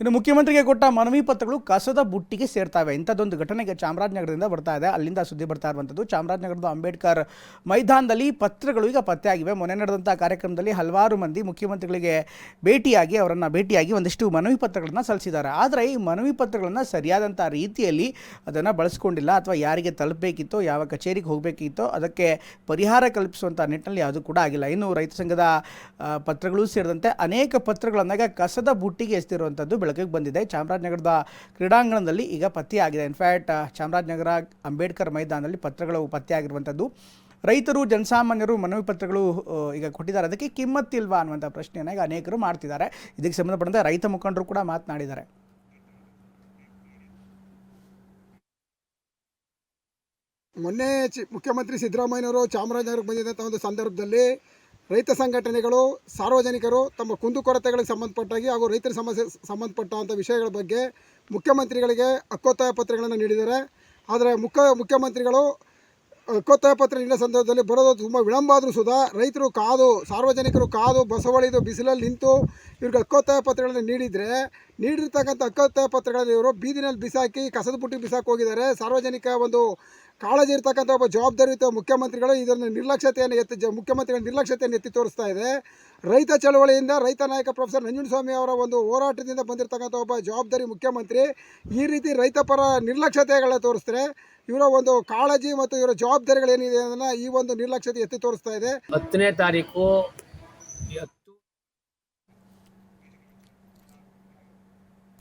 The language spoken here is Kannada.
ಇನ್ನು ಮುಖ್ಯಮಂತ್ರಿಗೆ ಕೊಟ್ಟ ಮನವಿ ಪತ್ರಗಳು ಕಸದ ಬುಟ್ಟಿಗೆ ಸೇರ್ತಾವೆ. ಇಂಥದ್ದೊಂದು ಘಟನೆಗೆ ಚಾಮರಾಜನಗರದಿಂದ ಬರ್ತಾ ಇದೆ. ಅಲ್ಲಿಂದ ಸುದ್ದಿ ಬರ್ತಾ ಇರುವಂಥದ್ದು, ಚಾಮರಾಜನಗರದ ಅಂಬೇಡ್ಕರ್ ಮೈದಾನದಲ್ಲಿ ಪತ್ರಗಳು ಈಗ ಪತ್ತೆಯಾಗಿವೆ. ಮೊನ್ನೆ ನಡೆದಂಥ ಕಾರ್ಯಕ್ರಮದಲ್ಲಿ ಹಲವಾರು ಮಂದಿ ಮುಖ್ಯಮಂತ್ರಿಗಳಿಗೆ ಭೇಟಿಯಾಗಿ, ಅವರನ್ನು ಭೇಟಿಯಾಗಿ ಒಂದಿಷ್ಟು ಮನವಿ ಪತ್ರಗಳನ್ನು ಸಲ್ಲಿಸಿದ್ದಾರೆ. ಆದರೆ ಈ ಮನವಿ ಪತ್ರಗಳನ್ನು ಸರಿಯಾದಂಥ ರೀತಿಯಲ್ಲಿ ಅದನ್ನು ಬಳಸ್ಕೊಂಡಿಲ್ಲ. ಅಥವಾ ಯಾರಿಗೆ ತಲುಪಬೇಕಿತ್ತೋ, ಯಾವ ಕಚೇರಿಗೆ ಹೋಗಬೇಕಿತ್ತೋ, ಅದಕ್ಕೆ ಪರಿಹಾರ ಕಲ್ಪಿಸುವಂಥ ನಿಟ್ಟಿನಲ್ಲಿ ಯಾವುದೂ ಕೂಡ ಆಗಿಲ್ಲ. ಇನ್ನು ರೈತ ಸಂಘದ ಪತ್ರಗಳು ಸೇರಿದಂತೆ ಅನೇಕ ಪತ್ರಗಳನ್ನಾಗ ಕಸದ ಬುಟ್ಟಿಗೆ ಎಸ್ತಿರುವಂಥದ್ದು ಬೆಳಕಿಗೆ ಬಂದಿದೆ. ಚಾಮರಾಜನಗರದ ಕ್ರೀಡಾಂಗಣದಲ್ಲಿ ಈಗ ಪತ್ತೆಯಾಗಿದೆ. ಇನ್ಫ್ಯಾಕ್ಟ್ ಚಾಮರಾಜನಗರ ಅಂಬೇಡ್ಕರ್ ಮೈದಾನದಲ್ಲಿ ಪತ್ರಗಳು ಪತ್ತೆಯಾಗಿರುವಂಥದ್ದು. ರೈತರು, ಜನಸಾಮಾನ್ಯರು ಮನವಿ ಪತ್ರಗಳು ಈಗ ಕೊಟ್ಟಿದ್ದಾರೆ. ಅದಕ್ಕೆ ಕಿಮ್ಮತ್ತಿಲ್ವಾ ಅನ್ನುವಂಥ ಪ್ರಶ್ನೆಯನ್ನು ಈಗ ಅನೇಕರು ಮಾಡ್ತಿದ್ದಾರೆ. ಇದಕ್ಕೆ ಸಂಬಂಧಪಟ್ಟಂತೆ ರೈತ ಮುಖಂಡರು ಕೂಡ ಮಾತನಾಡಿದ್ದಾರೆ. ಮೊನ್ನೆ ಮುಖ್ಯಮಂತ್ರಿ ಸಿದ್ದರಾಮಯ್ಯನವರು ಚಾಮರಾಜನಗರಕ್ಕೆ ಬಂದಿದ್ದಂಥ ಒಂದು ಸಂದರ್ಭದಲ್ಲಿ ರೈತ ಸಂಘಟನೆಗಳು, ಸಾರ್ವಜನಿಕರು ತಮ್ಮ ಕುಂದುಕೊರತೆಗಳಿಗೆ ಸಂಬಂಧಪಟ್ಟಾಗಿ ಹಾಗೂ ರೈತರ ಸಮಸ್ಯೆ ಸಂಬಂಧಪಟ್ಟಂಥ ವಿಷಯಗಳ ಬಗ್ಗೆ ಮುಖ್ಯಮಂತ್ರಿಗಳಿಗೆ ಹಕ್ಕೊತ್ತಾಯ ಪತ್ರಗಳನ್ನು ನೀಡಿದ್ದಾರೆ. ಆದರೆ ಮುಖ್ಯ, ಮುಖ್ಯಮಂತ್ರಿಗಳು ಹಕ್ಕೊತ್ತಾಯ ಪತ್ರ ನೀಡಿದ ಸಂದರ್ಭದಲ್ಲಿ ಬರೋದು ತುಂಬ ವಿಳಂಬ ಆದರೂ ಸುಧಾ ರೈತರು ಕಾದು, ಸಾರ್ವಜನಿಕರು ಕಾದು, ಬಸವಳಿದು ಬಿಸಿಲಲ್ಲಿ ನಿಂತು ಇವ್ರಿಗೆ ಹಕ್ಕೊತ್ತಾಯ ಪತ್ರಗಳನ್ನು ನೀಡಿದರೆ, ನೀಡಿರ್ತಕ್ಕಂಥ ಹಕ್ಕೊತ್ತಾಯ ಪತ್ರಗಳನ್ನು ಇವರು ಬೀದಿನಲ್ಲಿ ಬಿಸಾಕಿ, ಕಸದ ಬುಟ್ಟಿ ಬಿಸಾಕಿ ಹೋಗಿದ್ದಾರೆ. ಸಾರ್ವಜನಿಕ ಒಂದು ಕಾಳಜಿ ಇರ್ತಕ್ಕಂಥ ಒಬ್ಬ ಜವಾಬ್ದಾರಿಯುತ ಮುಖ್ಯಮಂತ್ರಿಗಳು ಇದನ್ನು ನಿರ್ಲಕ್ಷ್ಯತೆಯನ್ನು ಎತ್ತಿ ಜ ಮುಖ್ಯಮಂತ್ರಿಗಳ ನಿರ್ಲಕ್ಷ್ಯತೆಯನ್ನು ಎತ್ತಿ ತೋರಿಸ್ತಾ ಇದೆ. ರೈತ ಚಳವಳಿಯಿಂದ ರೈತ ನಾಯಕ ಪ್ರೊಫೆಸರ್ ನಂಜುಂಡಸ್ವಾಮಿ ಅವರ ಒಂದು ಹೋರಾಟದಿಂದ ಬಂದಿರತಕ್ಕಂಥ ಒಬ್ಬ ಜವಾಬ್ದಾರಿ ಮುಖ್ಯಮಂತ್ರಿ ಈ ರೀತಿ ರೈತ ಪರ ನಿರ್ಲಕ್ಷ್ಯತೆಗಳನ್ನ ತೋರಿಸ್ತಾರೆ. ಇವರ ಒಂದು ಕಾಳಜಿ ಮತ್ತು ಇವರ ಜವಾಬ್ದಾರಿಗಳೇನಿದೆ ಅದನ್ನು ಈ ಒಂದು ನಿರ್ಲಕ್ಷ್ಯತೆ ಎತ್ತಿ ತೋರಿಸ್ತಾ ಇದೆ. ಹತ್ತನೇ ತಾರೀಕು